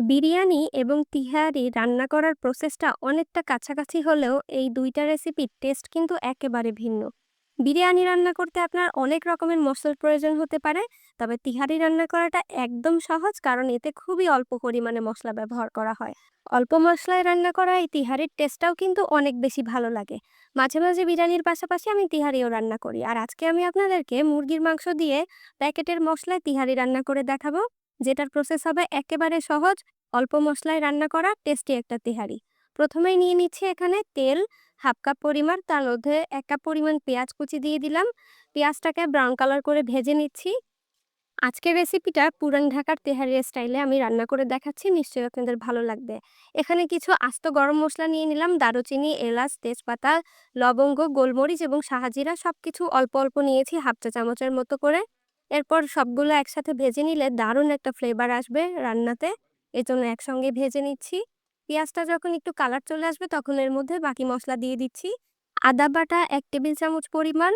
বিরিয়ানি এবং তিহারি রান্না করার প্রসেসটা অনেকটা কাছাকাছি হলেও এই দুইটা রেসিপির টেস্ট কিন্তু একেবারে ভিন্ন। বিরিয়ানি রান্না করতে আপনার অনেক রকমের মশলার প্রয়োজন হতে পারে, তবে তিহারি রান্না করাটা একদম সহজ কারণ এতে খুবই অল্প পরিমাণে মশলা ব্যবহার করা হয়। অল্প মশলায় রান্না করা এই তিহারির টেস্টটাও কিন্তু অনেক বেশি ভালো লাগে। মাঝে মাঝে বিরিয়ানির পাশাপাশি আমি তিহারিও রান্না করি। আর আজকে আমি আপনাদেরকে মুরগির মাংস দিয়ে প্যাকেটের মশলায় তিহারি রান্না করে দেখাবো। যেটার প্রসেস হবে একেবারে সহজ, অল্প মশলায় রান্না করা টেস্টি একটা তেহারি। প্রথমেই নিয়ে নিচ্ছি এখানে তেল, হাফ কাপ পরিমাণ, তার মধ্যে এক কাপ পরিমাণ পেঁয়াজ কুচি দিয়ে দিলাম। পেঁয়াজটাকে ব্রাউন কালার করে ভেজে নিচ্ছি। আজকের রেসিপিটা পুরান ঢাকার তেহারি স্টাইলে আমি রান্না করে দেখাচ্ছি, নিশ্চয়ই আপনাদের ভালো লাগবে। এখানে কিছু আস্ত গরম মশলা নিয়ে নিলাম, দারুচিনি, এলাচ, তেজপাতা, লবঙ্গ, গোলমরিচ এবং সাহাজিরা সব কিছু অল্প অল্প নিয়েছি, হাফ চা চামচের মতো করে। এরপর সবগুলো একসাথে ভেজে নিলে দারুণ একটা ফ্লেভার আসবে রান্নাতে। এজন্য একসঙ্গে ভেজে নিচ্ছি। পেঁয়াজটা যখন একটু কালার চলে আসবে তখন এর মধ্যে বাকি মশলা দিয়ে দিচ্ছি। আদা বাটা এক টেবিল চামচ পরিমাণ,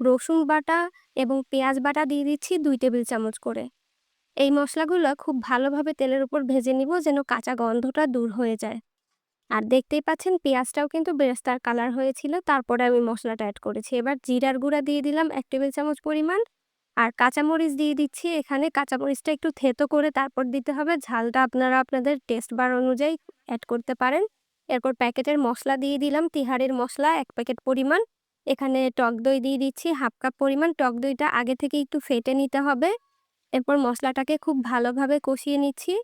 রসুন বাটা এবং পেঁয়াজ বাটা দিয়ে দিচ্ছি দুই টেবিল চামচ করে। এই মশলাগুলো খুব ভালোভাবে তেলের উপর ভেজে নিব যেন কাঁচা গন্ধটা দূর হয়ে যায়। আর দেখতেই পাচ্ছেন পেঁয়াজটাও কিন্তু বেরেস্তার কালার হয়েছিল, তারপরে আমি মশলাটা অ্যাড করেছি। এবার জিরার গুঁড়া দিয়ে দিলাম এক টেবিল চামচ পরিমাণ আর কাঁচামরিচ দিয়ে দিচ্ছি। এখানে কাঁচামরিচটা একটু থেতো করে তারপর দিতে হবে। ঝালটা আপনারা আপনাদের টেস্ট বার অনুযায়ী অ্যাড করতে পারেন। এরপর প্যাকেটের মশলা দিয়ে দিলাম। তিহারের মশলা এক প্যাকেট পরিমাণ। এখানে টক দই দিয়ে দিচ্ছি, হাফ কাপ পরিমাণ। টক দইটা আগে থেকে একটু ফেটে নিতে হবে। এরপর মশলাটাকে খুব ভালোভাবে কষিয়ে নিচ্ছি।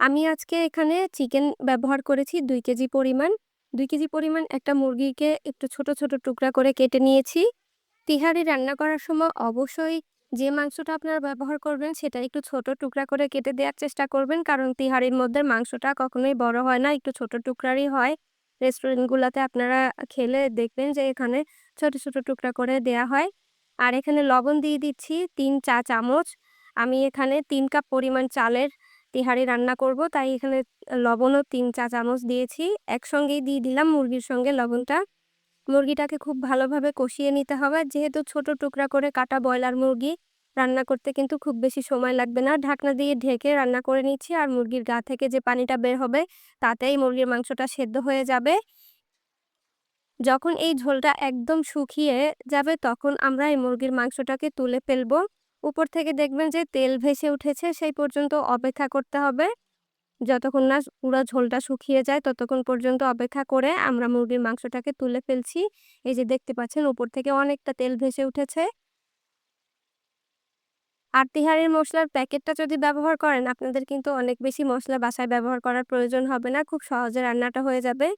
আমি আজকে এখানে চিকেন ব্যবহার করেছি দুই কেজি পরিমাণ। দুই কেজি পরিমাণ একটা মুরগিকে একটু ছোট ছোট টুকরা করে কেটে নিয়েছি। তিহারি রান্না করার সময় অবশ্যই যে মাংসটা আপনারা ব্যবহার করবেন, সেটা একটু ছোট টুকরা করে কেটে দেওয়ার চেষ্টা করবেন। কারণ তিহারির মধ্যে মাংসটা কখনোই বড় হয় না, একটু ছোট টুকরারই হয়। রেস্টুরেন্টগুলোতে আপনারা খেলে দেখবেন যে এখানে ছোট ছোট টুকরা করে দেয়া হয়। আর এখানে লবণ দিয়ে দিচ্ছি তিন চা চামচ। আমি এখানে তিন কাপ পরিমাণ চালের তিহারি রান্না করব, তাই এখানে লবণও তিন চা চামচ দিয়েছি। একসঙ্গেই দিয়ে দিলাম, মুরগির সঙ্গে লবণটা। মুরগিটাকে খুব ভালোভাবে কষিয়ে নিতে হবে। যেহেতু ছোট টুকরা করে কাটা ব্রয়লার মুরগি, রান্না করতে কিন্তু খুব বেশি সময় লাগবে না। ঢাকনা দিয়ে ঢেকে রান্না করে নিচ্ছি। আর মুরগির গা থেকে যে পানিটা বের হবে, তাতেই মুরগির মাংসটা সেদ্ধ হয়ে যাবে। যখন এই ঝোলটা একদম শুকিয়ে যাবে, তখন আমরা এই মুরগির মাংসটাকে তুলে ফেলব। উপর থেকে দেখবেন যে তেল ভেসে উঠেছে, সেই পর্যন্ত অপেক্ষা করতে হবে। যতক্ষণ না পুরো ঝোলটা শুকিয়ে যায় ততক্ষণ পর্যন্ত অপেক্ষা করে আমরা মুরগির মাংসটাকে তুলে ফেলছি। এই যে দেখতে পাচ্ছেন উপর থেকে অনেকটা তেল ভেসে উঠেছে। আর তিহারের মশলার প্যাকেটটা যদি ব্যবহার করেন, আপনাদের কিন্তু অনেক বেশি মশলা বাসায় ব্যবহার করার প্রয়োজন হবে না, খুব সহজে রান্নাটা হয়ে যাবে।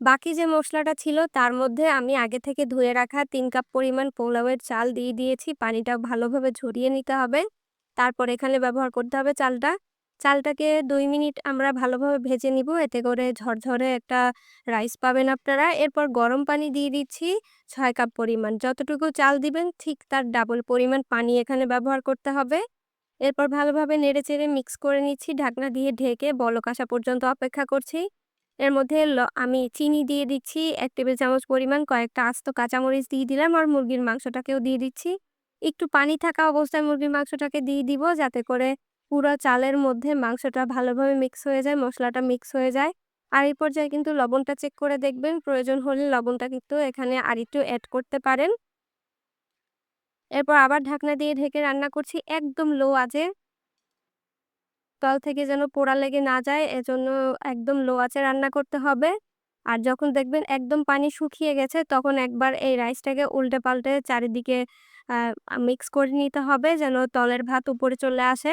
বাকি যে মশলাটা ছিল তার মধ্যে আমি আগে থেকে ধুয়ে রাখা তিন কাপ পরিমাণ পোলাওয়ের চাল দিয়ে দিয়েছি। পানিটা ভালোভাবে ঝরিয়ে নিতে হবে। তারপর এখানে ব্যবহার করতে হবে চালটা। চালটাকে দুই মিনিট আমরা ভালোভাবে ভেজে নিব। এতে করে ঝরঝরে একটা রাইস পাবেন আপনারা। এরপর গরম পানি দিয়ে দিচ্ছি ছয় কাপ পরিমাণ। যতটুকু চাল দিবেন ঠিক তার ডাবল পরিমাণ পানি এখানে ব্যবহার করতে হবে। এরপর ভালোভাবে নেড়ে চেড়ে মিক্স করে নিচ্ছি। ঢাকনা দিয়ে ঢেকে বলক আসা পর্যন্ত অপেক্ষা করছি। এর মধ্যে আমি চিনি দিয়ে দিচ্ছি। এক টেবিল চামচ পরিমাণ কয়েকটা আস্ত কাঁচামরিচ দিয়ে দিলাম আর মুরগির মাংসটাকেও দিয়ে দিচ্ছি। একটু পানি থাকা অবস্থায় মুরগির মাংসটাকে দিয়ে দিব যাতে করে পুরো চালের মধ্যে মাংসটা ভালোভাবে মিক্স হয়ে যায়, মশলাটা মিক্স হয়ে যায়। আর এই পর্যায়ে কিন্তু লবণটা চেক করে দেখবেন, প্রয়োজন হলে লবণটা কিন্তু এখানে আর একটু অ্যাড করতে পারেন। এরপর আবার ঢাকনা দিয়ে ঢেকে রান্না করছি একদম লো আঁচে। তল থেকে যেন পোড়া লেগে না যায়, এজন্য একদম লো আঁচে রান্না করতে হবে। আর যখন দেখবেন একদম পানি শুকিয়ে গেছে, তখন একবার এই রাইসটাকে উল্টে পাল্টে চারিদিকে মিক্স করে নিতে হবে যেন তলের ভাত উপরে চলে আসে।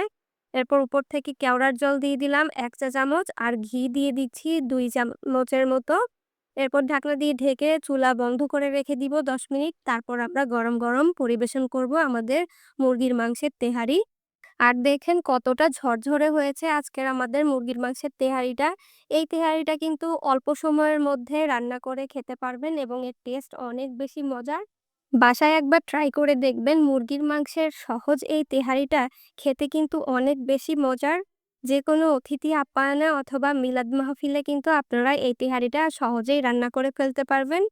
এরপর উপর থেকে কেওড়ার জল দিয়ে দিলাম এক চা চামচ আর ঘি দিয়ে দিচ্ছি দুই চামচের মতো। এরপর ঢাকনা দিয়ে ঢেকে চুলা বন্ধ করে রেখে দিব দশ মিনিট। তারপর আমরা গরম গরম পরিবেশন করব আমাদের মুরগির মাংসের তেহারি। আর দেখেন কতটা ঝরঝরে হয়েছে আজকের আমাদের মুরগির মাংসের তেহারিটা। এই তেহারিটা কিন্তু অল্প সময়ের মধ্যে রান্না করে খেতে পারবেন এবং এর টেস্ট অনেক বেশি মজার। বাসায় একবার ট্রাই করে দেখবেন মুরগির মাংসের সহজ এই তেহারিটা খেতে কিন্তু অনেক বেশি মজার। যে কোনো অতিথি আপ্যায়নে অথবা মিলাদ মাহফিলে কিন্তু আপনারা এই তেহারিটা সহজেই রান্না করে ফেলতে পারবেন।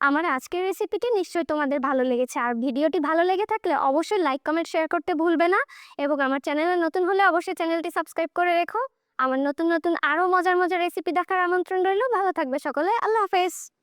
আমার আজকের রেসিপিটি নিশ্চয়ই তোমাদের ভালো লেগেছে। আর ভিডিওটি ভালো লেগে থাকলে অবশ্যই লাইক কমেন্ট শেয়ার করতে ভুলবে না। এবং আমার চ্যানেলে নতুন হলে অবশ্যই চ্যানেলটি সাবস্ক্রাইব করে রেখো। আমার নতুন নতুন আরও মজার মজার রেসিপি দেখার আমন্ত্রণ রইল। ভালো থাকবে সকলে। আল্লাহ হাফেজ।